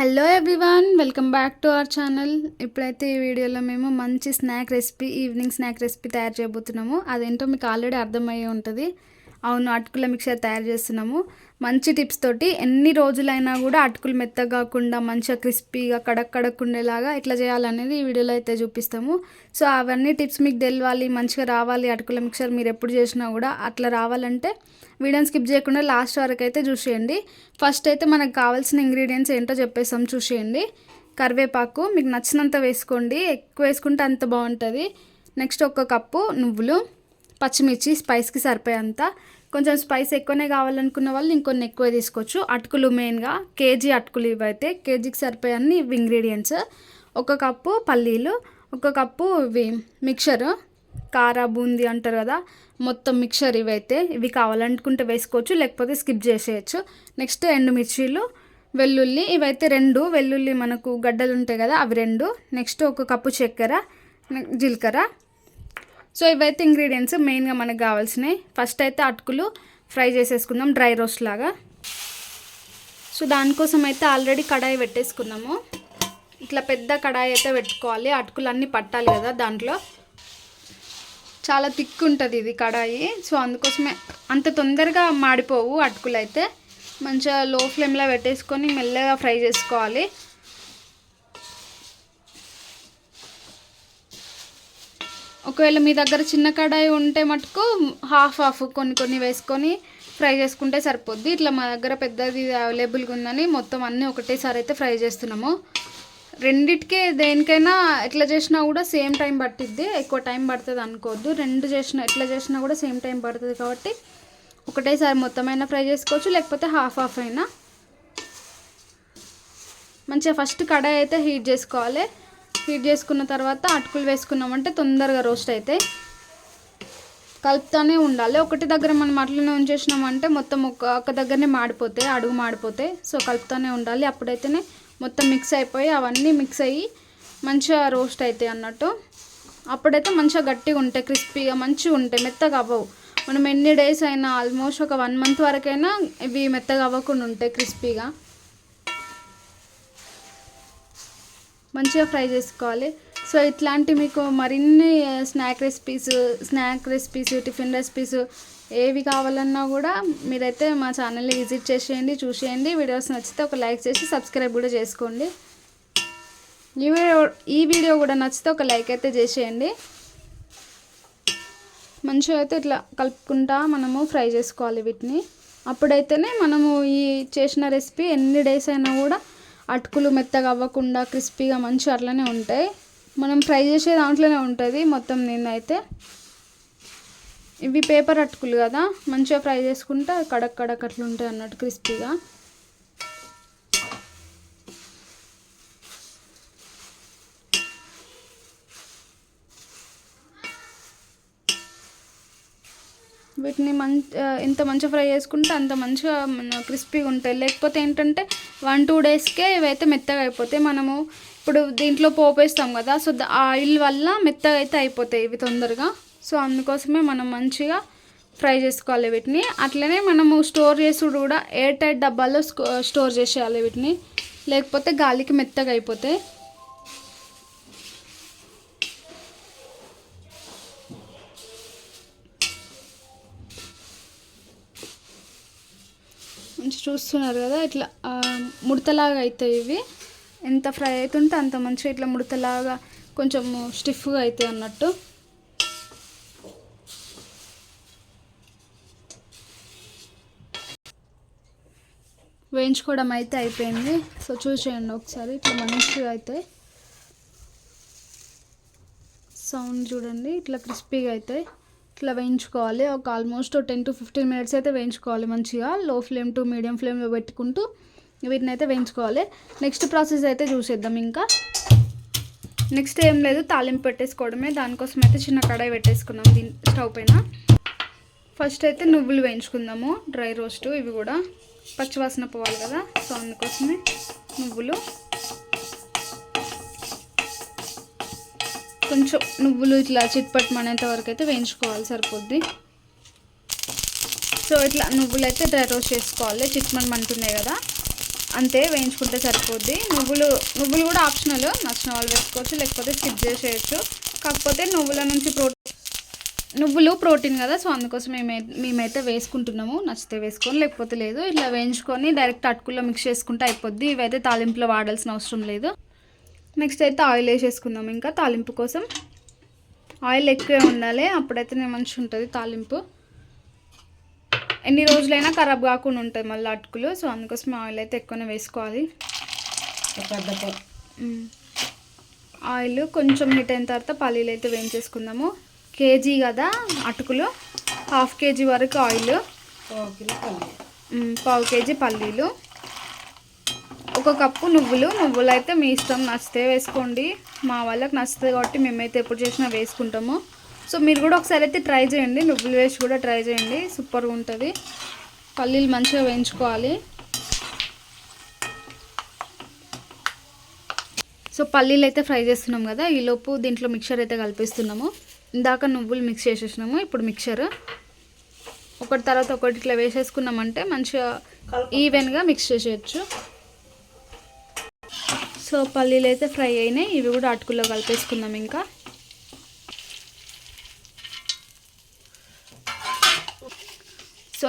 Hello everyone welcome back to our channel ఇప్పుడైతే ఈ వీడియోలో మేము మంచి snack recipe evening snack recipe తయారు చేయబోతున్నాము. అదేంటో మీకు ఆల్రెడీ అర్థమయ్యే ఉంటుంది. అవును అటుకుల మిక్చర్ తయారు చేస్తున్నాము. మంచి టిప్స్ తోటి ఎన్ని రోజులైనా కూడా అటుకులు మెత్తగా కాకుండా మంచిగా క్రిస్పీగా కడక్ కడక్ ఉండేలాగా ఎట్లా చేయాలనేది ఈ వీడియోలో అయితే చూపిస్తాము. సో అవన్నీ టిప్స్ మీకు తెలియాలి మంచిగా రావాలి అటుకుల మిక్చర్ మీరు ఎప్పుడు చేసినా కూడా అట్లా రావాలంటే వీడియోని స్కిప్ చేయకుండా లాస్ట్ వరకు అయితే చూసేయండి. ఫస్ట్ అయితే మనకు కావాల్సిన ఇంగ్రీడియంట్స్ ఏంటో చెప్పేస్తాం చూసేయండి. కరివేపాకు మీకు నచ్చినంత వేసుకోండి ఎక్కువ వేసుకుంటే అంత బాగుంటుంది. నెక్స్ట్ ఒక కప్పు నువ్వులు. పచ్చిమిర్చి స్పైస్కి సరిపోయేంత. కొంచెం స్పైస్ ఎక్కువనే కావాలనుకున్న వాళ్ళు ఇంకొన్ని ఎక్కువ తీసుకోవచ్చు. అటుకులు మెయిన్గా కేజీ అటుకులు ఇవైతే కేజీకి సరిపోయే అన్ని ఇంగ్రీడియంట్స్ ఒక కప్పు పల్లీలు ఒక కప్పు ఇవి మిక్చరు కార బూందీ అంటారు కదా మొత్తం మిక్చర్ ఇవైతే ఇవి కావాలనుకుంటే వేసుకోవచ్చు లేకపోతే స్కిప్ చేసేయచ్చు. నెక్స్ట్ ఎండుమిర్చీలు వెల్లుల్లి ఇవైతే రెండు. వెల్లుల్లి మనకు గడ్డలు ఉంటాయి కదా అవి రెండు. నెక్స్ట్ ఒక కప్పు చక్కెర జీలకర్ర. సో ఇవైతే ఇంగ్రీడియంట్స్ మెయిన్గా మనకు కావాల్సినవి. ఫస్ట్ అయితే అటుకులు ఫ్రై చేసేసుకుందాం డ్రై రోస్ట్ లాగా. సో దానికోసం అయితే ఆల్రెడీ కడాయి పెట్టేసుకున్నాము. ఇట్లా పెద్ద కడాయి అయితే పెట్టుకోవాలి. అటుకులు అన్నీ పట్టాలి కదా దాంట్లో. చాలా థిక్ ఉంటుంది ఇది కడాయి. సో అందుకోసమే అంత తొందరగా మాడిపోవు అటుకులు అయితే మంచిగా లో ఫ్లేమ్లో పెట్టేసుకొని మెల్లగా ఫ్రై చేసుకోవాలి. ఒకవేళ మీ దగ్గర చిన్న కడాయి ఉంటే మటుకు హాఫ్ హాఫ్ కొన్ని కొన్ని వేసుకొని ఫ్రై చేసుకుంటే సరిపోద్ది. ఇట్లా మా దగ్గర పెద్దది అవైలబుల్గా ఉందని మొత్తం అన్నీ ఒకటేసారి అయితే ఫ్రై చేస్తున్నాము. రెండిటికి దేనికైనా ఎట్లా చేసినా కూడా సేమ్ టైం పట్టిద్ది. ఎక్కువ టైం పడుతుంది అనుకోవద్దు. రెండు చేసిన ఎట్లా చేసినా కూడా సేమ్ టైం పడుతుంది కాబట్టి ఒకటేసారి మొత్తం అయినా ఫ్రై చేసుకోవచ్చు. లేకపోతే హాఫ్ హాఫ్ అయినా. మంచిగా ఫస్ట్ కడాయి అయితే హీట్ చేసుకోవాలి. హీట్ చేసుకున్న తర్వాత అటుకులు వేసుకున్నామంటే తొందరగా రోస్ట్ అవుతాయి కలుపుతూనే ఉండాలి. ఒకటి దగ్గర మనం అట్లనే ఉంచేసినామంటే మొత్తం ఒక ఒక దగ్గరనే మాడిపోతాయి అడుగు మాడిపోతాయి. సో కలుపుతూనే ఉండాలి. అప్పుడైతేనే మొత్తం మిక్స్ అయిపోయి అవన్నీ మిక్స్ అయ్యి మంచిగా రోస్ట్ అవుతాయి అన్నట్టు. అప్పుడైతే మంచిగా గట్టిగా ఉంటాయి క్రిస్పీగా మంచిగా ఉంటాయి మెత్తగా అవ్వవు. మనం ఎన్ని డేస్ అయినా ఆల్మోస్ట్ ఒక వన్ మంత్ వరకైనా ఇవి మెత్తగా అవ్వకుండా ఉంటాయి క్రిస్పీగా. మంచిగా ఫ్రై చేసుకోవాలి. సో ఇట్లాంటి మీకు మరిన్ని snack recipes snack recipes tiffin recipes ఏవి కావాలన్నా కూడా మీరైతే మా ఛానల్ని విజిట్ చేసేయండి చూసేయండి. వీడియోస్ నచ్చితే ఒక లైక్ చేసి సబ్స్క్రైబ్ కూడా చేసుకోండి. ఈ వీడియో ఈ వీడియో కూడా నచ్చితే ఒక లైక్ అయితే చేసేయండి. మంచిగా అయితే ఇట్లా కలుపుకుంటా మనము ఫ్రై చేసుకోవాలి వీటిని. అప్పుడైతేనే మనము ఈ చేసిన రెసిపీ ఎన్ని డేస్ అయినా కూడా అటుకులు మెత్తగా అవ్వకుండా క్రిస్పీగా మంచిగా అట్లనే ఉంటాయి. మనం ఫ్రై చేసే దాంట్లోనే ఉంటుంది మొత్తం నేనైతే. ఇవి పేపర్ అటుకులు కదా మంచిగా ఫ్రై చేసుకుంటే కడక్ కడక్ అట్లా ఉంటాయి అన్నట్టు క్రిస్పీగా. వీటిని మంచి ఎంత మంచిగా ఫ్రై చేసుకుంటే అంత మంచిగా క్రిస్పీగా ఉంటాయి. లేకపోతే ఏంటంటే వన్ టూ డేస్కే ఇవైతే మెత్తగా అయిపోతాయి. మనము ఇప్పుడు దీంట్లో పోపేస్తాం కదా సో ఆయిల్ వల్ల మెత్తగా అయితే అయిపోతాయి ఇవి తొందరగా. సో అందుకోసమే మనం మంచిగా ఫ్రై చేసుకోవాలి వీటిని. అట్లనే మనము స్టోర్ చేసుడు కూడా ఎయిర్ టైట్ డబ్బాల్లో స్టోర్ చేసేయాలి వీటిని. లేకపోతే గాలికి మెత్తగా అయిపోతాయి. మంచి చూస్తున్నారు కదా ఇట్లా ముడతలాగా అవుతాయి ఇవి. ఎంత ఫ్రై అవుతుంటే అంత మంచిగా ఇట్లా ముడతలాగా కొంచెం స్టిఫ్గా అవుతాయి అన్నట్టు. వేయించుకోవడం అయితే అయిపోయింది. సో చూసేయండి ఒకసారి ఇట్లా మంచిగా అవుతాయి సౌండ్ చూడండి ఇట్లా క్రిస్పీగా అవుతాయి ఇట్లా వేయించుకోవాలి. ఒక almost ten to fifteen minutes అయితే వేయించుకోవాలి మంచిగా. లో ఫ్లేమ్ టు మీడియం ఫ్లేమ్లో పెట్టుకుంటూ వీటిని అయితే వేయించుకోవాలి. నెక్స్ట్ ప్రాసెస్ అయితే చూసేద్దాం ఇంకా. నెక్స్ట్ ఏం లేదు తాలింపు పెట్టేసుకోవడమే. దానికోసం అయితే చిన్న కడాయి పెట్టేసుకున్నాం దీని స్టవ్ పైన. ఫస్ట్ అయితే నువ్వులు వేయించుకుందాము డ్రై రోస్ట్ ఇవి కూడా. పచ్చివాసన పోవాలి కదా సో అందుకోసమే నువ్వులు. కొంచెం నువ్వులు ఇట్లా చిట్పట్టమనేంత వరకు అయితే వేయించుకోవాలి సరిపోద్ది. సో ఇట్లా నువ్వులు అయితే డ్రై రోస్ట్ చేసుకోవాలి చిట్మన్ అంటున్నాయి కదా. అంతే వేయించుకుంటే సరిపోద్ది. నువ్వులు నువ్వులు కూడా ఆప్షనల్. నచ్చిన వాళ్ళు వేసుకోవచ్చు లేకపోతే స్కిప్ చేసేయచ్చు. కాకపోతే నువ్వుల నుంచి ప్రోటీన్ నువ్వులు ప్రోటీన్ కదా సో అందుకోసం మేము మేమైతే వేసుకుంటున్నాము. నచ్చితే వేసుకొని లేకపోతే లేదు. ఇట్లా వేయించుకొని డైరెక్ట్ అటుకుల్లో మిక్స్ చేసుకుంటే అయిపోద్ది. ఇవైతే తాలింపులో వాడాల్సిన అవసరం లేదు. నెక్స్ట్ అయితే ఆయిల్ వేసేసుకుందాం ఇంకా. తాలింపు కోసం ఆయిల్ ఎక్కువే ఉండాలి. అప్పుడైతే మంచిగా ఉంటుంది తాలింపు. ఎన్ని రోజులైనా ఖరాబ్ కాకుండా ఉంటాయి మళ్ళీ అటుకులు. సో అందుకోసం ఆయిల్ అయితే ఎక్కువనే వేసుకోవాలి. ఆయిల్ కొంచెం హీట్ అయిన తర్వాత పల్లీలు అయితే వేయించేసుకుందాము. కేజీ కదా అటుకులు. హాఫ్ కేజీ వరకు ఆయిల్. పావు కేజీ పల్లీలు. ఒక కప్పు నువ్వులు. నువ్వులు అయితే మీ ఇష్టం. నచ్చితే వేసుకోండి. మా వాళ్ళకి నచ్చుతుంది కాబట్టి మేమైతే ఎప్పుడు చేసినా వేసుకుంటాము. సో మీరు కూడా ఒకసారి అయితే ట్రై చేయండి. నువ్వులు వేసి కూడా ట్రై చేయండి. సూపర్గా ఉంటుంది. పల్లీలు మంచిగా వేయించుకోవాలి. సో పల్లీలు అయితే ఫ్రై చేస్తున్నాం కదా. ఈలోపు దీంట్లో మిక్చర్ అయితే కలిపిస్తున్నాము. ఇందాక నువ్వులు మిక్స్ చేసేసినాము. ఇప్పుడు మిక్చర్. ఒకటి తర్వాత ఒకటి ఇట్లా వేసేసుకున్నామంటే మంచిగా ఈవెన్గా మిక్స్ చేసేయచ్చు. సో పల్లీలు అయితే ఫ్రై అయినాయి. ఇవి కూడా అటుకుల్లో కలిపేసుకుందాం ఇంకా.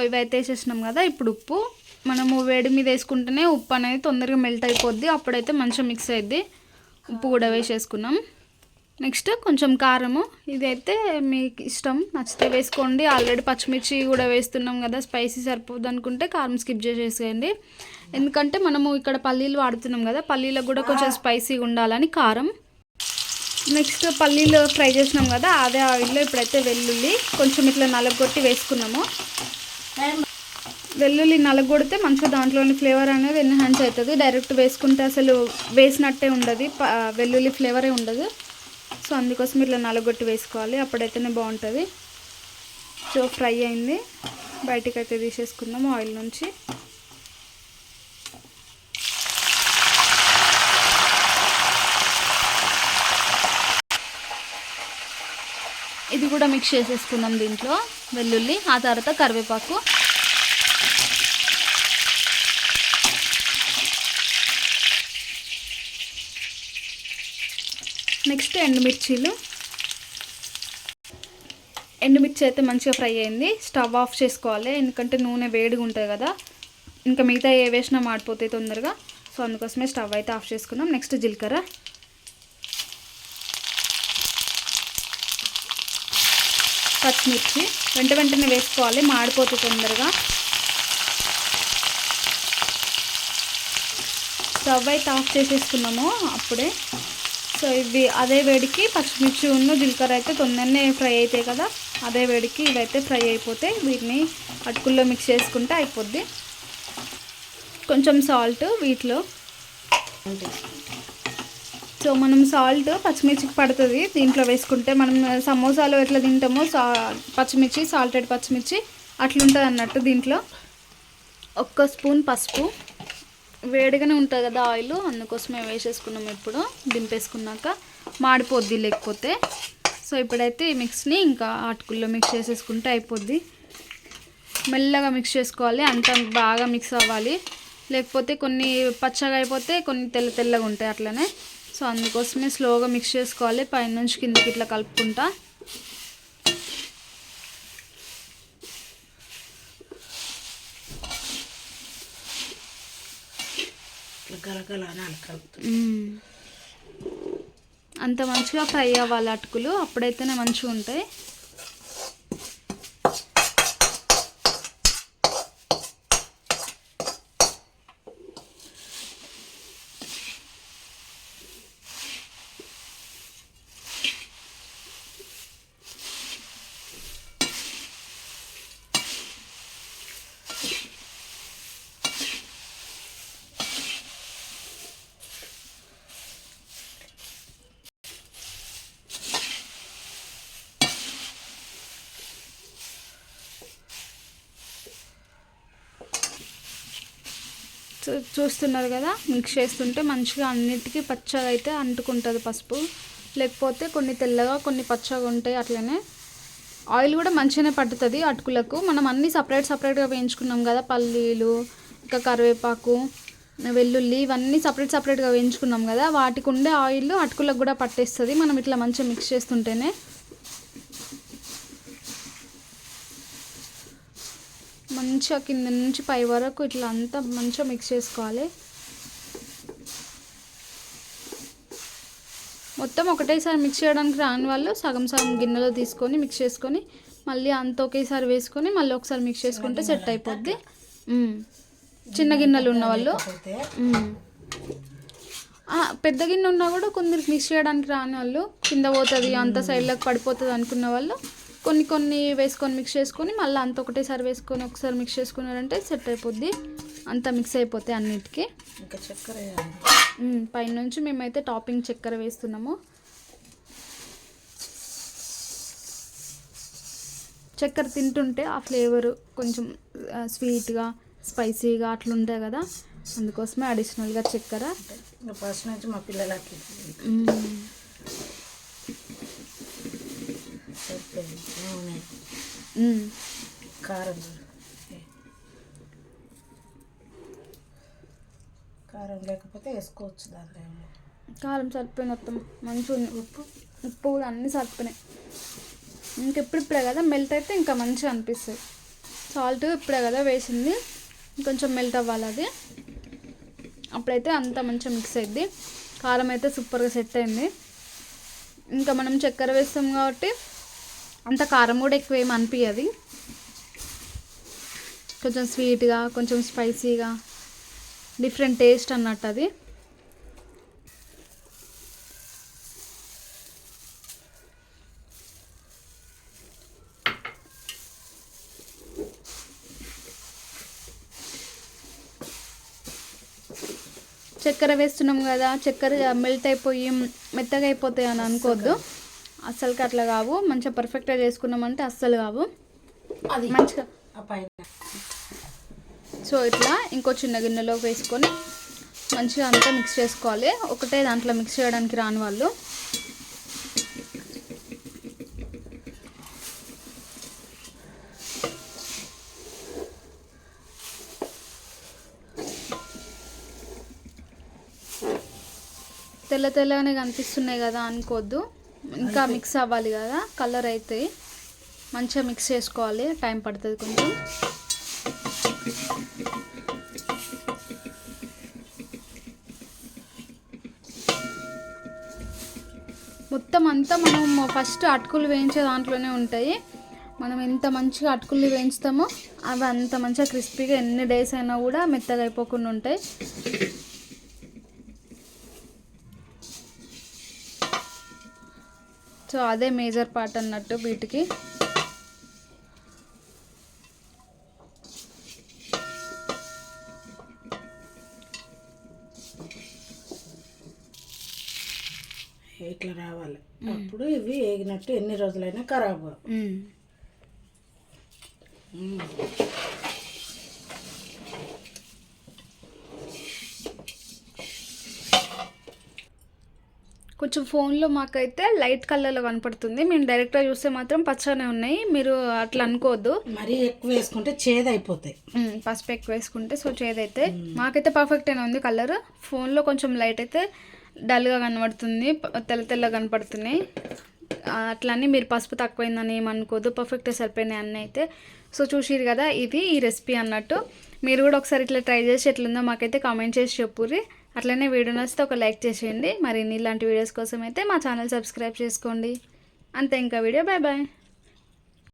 సో ఇవి అయితే వేసేసినాం కదా ఇప్పుడు ఉప్పు. మనము వేడి మీద వేసుకుంటేనే ఉప్పు అనేది తొందరగా మెల్ట్ అయిపోద్ది. అప్పుడైతే మంచిగా మిక్స్ అయ్యిద్ది ఉప్పు కూడా వేసేసుకున్నాం. నెక్స్ట్ కొంచెం కారము. ఇదైతే మీకు ఇష్టం నచ్చితే వేసుకోండి. ఆల్రెడీ పచ్చిమిర్చి కూడా వేస్తున్నాం కదా స్పైసీ సరిపోదు అనుకుంటే కారం స్కిప్ చేసేసేయండి. ఎందుకంటే మనము ఇక్కడ పల్లీలు వాడుతున్నాం కదా పల్లీలకు కూడా కొంచెం స్పైసీగా ఉండాలని కారం. నెక్స్ట్ పల్లీలు ఫ్రై చేసినాం కదా అదే ఆయిల్లో ఇప్పుడైతే వెల్లుల్లి కొంచెం ఇట్లా నలగొట్టి వేసుకున్నాము. వెల్లుల్లి నలగొడితే మంచిగా దాంట్లోని ఫ్లేవర్ అనేది ఎన్హాన్స్ అవుతుంది. డైరెక్ట్ వేసుకుంటే అసలు వేసినట్టే ఉండదు. వెల్లుల్లి ఫ్లేవరే ఉండదు. సో అందుకోసం ఇట్లా నలగొట్టి వేసుకోవాలి. అప్పుడైతేనే బాగుంటుంది. సో ఫ్రై అయింది. బయటికి అయితే తీసేసుకుందాం ఆయిల్ నుంచి. ఇది కూడా మిక్స్ చేసేసుకుందాం దీంట్లో. వెల్లుల్లి ఆ తర్వాత కరివేపాకు. నెక్స్ట్ ఎండుమిర్చీలు. ఎండుమిర్చి అయితే మంచిగా ఫ్రై అయింది. స్టవ్ ఆఫ్ చేసుకోవాలి. ఎందుకంటే నూనె వేడిగా ఉంటుంది కదా. ఇంకా మిగతా ఏ వేసినా మాడిపోతాయి తొందరగా. సో అందుకోసమే స్టవ్ అయితే ఆఫ్ చేసుకున్నాం. నెక్స్ట్ జీలకర్ర. పచ్చిమిర్చి వెంట వెంటనే వేసుకోవాలి మాడిపోతుంది తొందరగా. స్టవ్ అయితే ఆఫ్ చేసేసుకున్నాము అప్పుడే. సో ఇవి అదే వేడికి పచ్చిమిర్చి ఉన్న జీలకర్ర అయితే తొందరనే ఫ్రై అవుతాయి కదా అదే వేడికి ఇవైతే ఫ్రై అయిపోతే వీటిని అటుకుల్లో మిక్స్ చేసుకుంటే అయిపోద్ది. కొంచెం సాల్ట్ వీటిలో. సో మనం సాల్ట్ పచ్చిమిర్చికి పడుతుంది దీంట్లో వేసుకుంటే. మనం సమోసాలు ఎట్లా తింటామో సా పచ్చిమిర్చి సాల్టెడ్ పచ్చిమిర్చి అట్లుంటుంది అన్నట్టు దీంట్లో. ఒక్క స్పూన్ పసుపు. వేడిగానే ఉంటుంది కదా ఆయిల్ అందుకోసమే వేసేసుకున్నాం ఇప్పుడు దింపేసుకున్నాక. మాడిపోద్ది లేకపోతే. సో ఇప్పుడైతే ఈ మిక్స్ని ఇంకా అటుకుల్లో మిక్స్ చేసేసుకుంటే అయిపోద్ది. మెల్లగా మిక్స్ చేసుకోవాలి అంత బాగా మిక్స్ అవ్వాలి. లేకపోతే కొన్ని పచ్చగా అయిపోతే కొన్ని తెల్ల తెల్లగా ఉంటాయి అట్లనే. సో అందుకోసమే స్లోగా మిక్స్ చేసుకోవాలి. పైనుంచి కిందకి ఇట్లా కలుపుకుంటా. అంత మంచిగా ఫ్రై అవ్వాలి అటుకులు. అప్పుడైతేనే మంచిగా ఉంటాయి చూస్తున్నారు కదా? మిక్స్ చేస్తుంటే మంచిగా అన్నిటికీ పచ్చగా అయితే అంటుకుంటుంది పసుపు. లేకపోతే కొన్ని తెల్లగా కొన్ని పచ్చగా ఉంటాయి అట్లనే. ఆయిల్ కూడా మంచిగానే పట్టుతుంది అటుకులకు. మనం అన్నీ సపరేట్ సపరేట్గా వేయించుకున్నాం కదా? పల్లీలు ఇంకా కరివేపాకు వెల్లుల్లి ఇవన్నీ సపరేట్ సపరేట్గా వేయించుకున్నాం కదా? వాటికి ఉండే ఆయిల్ అటుకులకు కూడా పట్టేస్తుంది. మనం ఇట్లా మంచిగా మిక్స్ చేస్తుంటేనే. మంచిగా కింద నుంచి పై వరకు ఇట్లా అంతా మంచిగా మిక్స్ చేసుకోవాలి. మొత్తం ఒకటేసారి మిక్స్ చేయడానికి రాని వాళ్ళు సగం సగం గిన్నెలో తీసుకొని మిక్స్ చేసుకొని మళ్ళీ అంత ఒకేసారి వేసుకొని మళ్ళీ ఒకసారి మిక్స్ చేసుకుంటే సెట్ అయిపోద్ది. చిన్న గిన్నెలు ఉన్న వాళ్ళు. పెద్ద గిన్నె ఉన్నా కూడా కొందరికి మిక్స్ చేయడానికి రాని వాళ్ళు కింద పోతుంది అంత సైడ్లోకి పడిపోతుంది అనుకున్న వాళ్ళు కొన్ని కొన్ని వేసుకొని మిక్స్ చేసుకొని మళ్ళీ అంత ఒకటేసారి వేసుకొని ఒకసారి మిక్స్ చేసుకున్నారంటే సెట్ అయిపోద్ది. అంత మిక్స్ అయిపోతాయి అన్నిటికీ. ఇంకా చక్కెర. పైనుంచి మేమైతే టాపింగ్ చక్కెర వేస్తున్నాము. చక్కెర తింటుంటే ఆ ఫ్లేవర్ కొంచెం స్వీట్గా స్పైసీగా అట్లా ఉంటాయి కదా. అందుకోసమే అడిషనల్గా చక్కెర. ఫస్ట్ నుంచి మా పిల్లలకి మ్మ్. సరిపోయింది నూనె. కారం. కారం లేకపోతే వేసుకోవచ్చు దాంట్లో. కారం సరిపోయిన మొత్తం మంచిగా ఉంది ఉప్పు ఉప్పు కూడా అన్నీ సరిపోయినాయి. ఇంకెప్పుడిప్పుడే కదా మెల్ట్ అయితే ఇంకా మంచిగా అనిపిస్తుంది. సాల్ట్ ఇప్పుడే కదా వేసింది. కొంచెం మెల్ట్ అవ్వాలి అది. అప్పుడైతే అంత మంచిగా మిక్స్ అయింది కారం అయితే సూపర్గా సెట్ అయింది. ఇంకా మనం చక్కెర వేస్తాం కాబట్టి అంత కారం కూడా ఎక్కువ ఏమి అనిపించదు కొంచెం స్వీట్గా కొంచెం స్పైసీగా డిఫరెంట్ టేస్ట్ అన్నట్టు అది. చక్కెర వేస్తున్నాం కదా చక్కెర మెల్ట్ అయిపోయి మెత్తగా అయిపోతాయి అని అనుకోవద్దు అస్సలకి అట్లా కావు. మంచిగా పర్ఫెక్ట్గా చేసుకున్నామంటే అస్సలు కావు. అది. మంచిగా. సో ఇట్లా ఇంకో చిన్న గిన్నెలో వేసుకొని మంచిగా అంతా మిక్స్ చేసుకోవాలి. ఒకటే దాంట్లో మిక్స్ చేయడానికి రాని వాళ్ళు. తెల్ల తెల్లగానే కనిపిస్తున్నాయి కదా అనుకోవద్దు ఇంకా మిక్స్ అవ్వాలి కదా కలర్ అయితే. మంచిగా మిక్స్ చేసుకోవాలి టైం పడుతుంది కొంచెం. మొత్తం అంతా మనం ఫస్ట్ అటుకులు వేయించే దాంట్లోనే ఉంటాయి. మనం ఎంత మంచిగా అటుకులు వేయించుతామో అవి అంత మంచిగా క్రిస్పీగా ఎన్ని డేస్ అయినా కూడా మెత్తగా అయిపోకుండా ఉంటాయి. సో అదే మేజర్ పార్ట్ అన్నట్టు వీటికి ఇట్లా రావాలి. అప్పుడు ఇవి వేగినట్టు ఎన్ని రోజులైనా ఖరాబ్ కావు. మ్మ్. మ్మ్. కొంచెం ఫోన్లో మాకైతే లైట్ కలర్లో కనపడుతుంది. మేము డైరెక్ట్గా చూస్తే మాత్రం పచ్చనే ఉన్నాయి. మీరు అట్లా అనుకోవద్దు. మరీ ఎక్కువ వేసుకుంటే చేదు అయిపోతాయి మ్మ్, పసుపు ఎక్కువ వేసుకుంటే సో చేదైతే. మాకైతే పర్ఫెక్ట్గానే ఉంది కలర్. ఫోన్లో కొంచెం లైట్ అయితే డల్గా కనబడుతుంది. తెల్ల తెల్లగా కనపడుతున్నాయి. అట్లని మీరు పసుపు తక్కువైందని ఏమనుకోదు పర్ఫెక్ట్గా సరిపోయినాయి అన్నీ అయితే. సో చూసిరు కదా ఇది ఈ రెసిపీ అన్నట్టు. మీరు కూడా ఒకసారి ఇట్లా ట్రై చేసి ఎట్లుందో మాకైతే కామెంట్ చేసి చెప్పుర్రి. అట్లనే వీడియో నచ్చితే ఒక లైక్ చేసేయండి. మరి ఇలాంటి వీడియోస్ కోసం అయితే మా ఛానల్ సబ్స్క్రైబ్ చేసుకోండి. అంతే ఇంకా వీడియో. Bye bye.